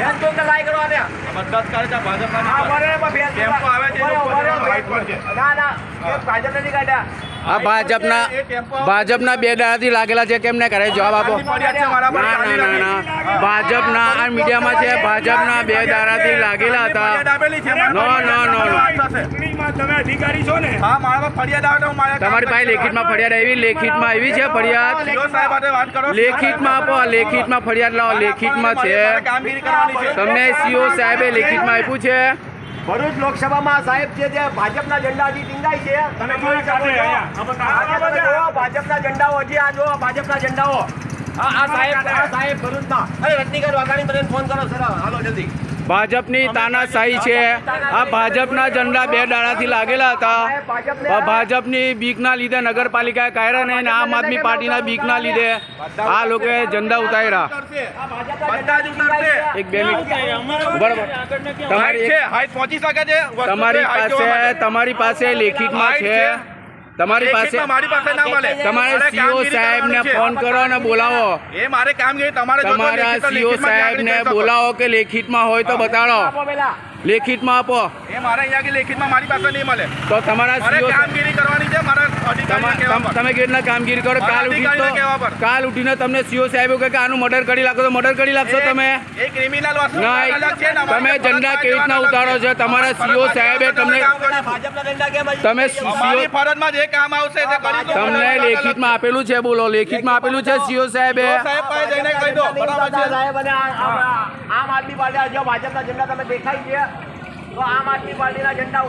Facebook ને like કરો ને બધા જ કરે છે આવે છે, છે. ના ના ભાજપ નથી કાઢ્યા? આ ભાજપના ભાજપના બે દાડાથી લાગેલા છે કેમ ને કરે જવાબ આપો. ના ના ના ના ભાજપના આ મીડિયામાં છે ભાજપના બે દાડાથી લાગેલા હતા. નો, નો, નો, નો. તમારી પાસે. લેખિતમાં ફરિયાદ આવી? લેખિતમાં આવી છે ફરિયાદ? લેખિતમાં આપો લેખિતમાં ફરિયાદ લાવો. લેખિતમાં છે. તમને સીઓ સાહેબે લેખિતમાં આપ્યું છે? ભરૂચ લોકસભામાં સાહેબ છે જે ભાજપના ઝંડા હજી ટીંગાય છે તમે જોઈ શકો છો. આજે તમે જુઓ ભાજપના ઝંડાઓ હજી આ જો ભાજપના ઝંડાઓ. આ આ સાહેબ આ સાહેબ ભરૂચના. અરે રજનીકાંત વાઘાણી મને ફોન કરો સર. હાલો જલ્દી. ભાજપની તાનાશાહી છે. આ ભાજપના ઝંડા બે દાડાથી લાગેલા હતા. આ ભાજપની બીકના લીધે નગરપાલિકાએ કાઢ્યા નહીં અને આમ આદમી પાર્ટીના બીકના લીધે આ લોકોએ ઝંડા ઉતાર્યા. એક બે મિનિટ. બરાબર. તમારી છે હાઈટ પહોંચી શકે છે. વસ્તુ તમારી પાસે તમારી પાસે લેખિતમાં છે. તમારી પાસે મારી પાસે ના મળે. તમારે સીઓ સાહેબને ફોન કરો અને બોલાવો. એ મારે કામગીરી તમારે તમારા સીઓ સાહેબને. બોલાવો કે લેખિતમાં હોય તો બતાડો. લેખિતમાં આપો. એ મારે અહીંયા કે લેખિતમાં મારી પાસે નહીં મળે. તો તમારા સીઓ કામગીરી કરવાની છે મારા તમા- રીતના કામગીરી કરો? કાલ ઉઠી. કાલ ઉઠીને તમને સીઓ સાહેબ કહે કે આનું મર્ડર કરી નાખો તો મર્ડર કરી નાખશો તમે. તમે ઝંડા કેવી રીતના ઉતારો છો? તમારા સીઓ સાહેબે તમને તમે. તમને લેખિતમાં આપેલું છે બોલો. લેખિતમાં આપેલું છે સીઓ સાહેબે? આમ આદમી પાર્ટી ભાજપના ઝંડા તમે દેખાય છે તો આમ આદમી પાર્ટીના ઝંડા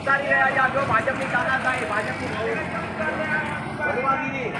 ઉતારી રહ્યા છે. આ જો ભાજપની તાનાશાહી ભાજપની બદમાગીરી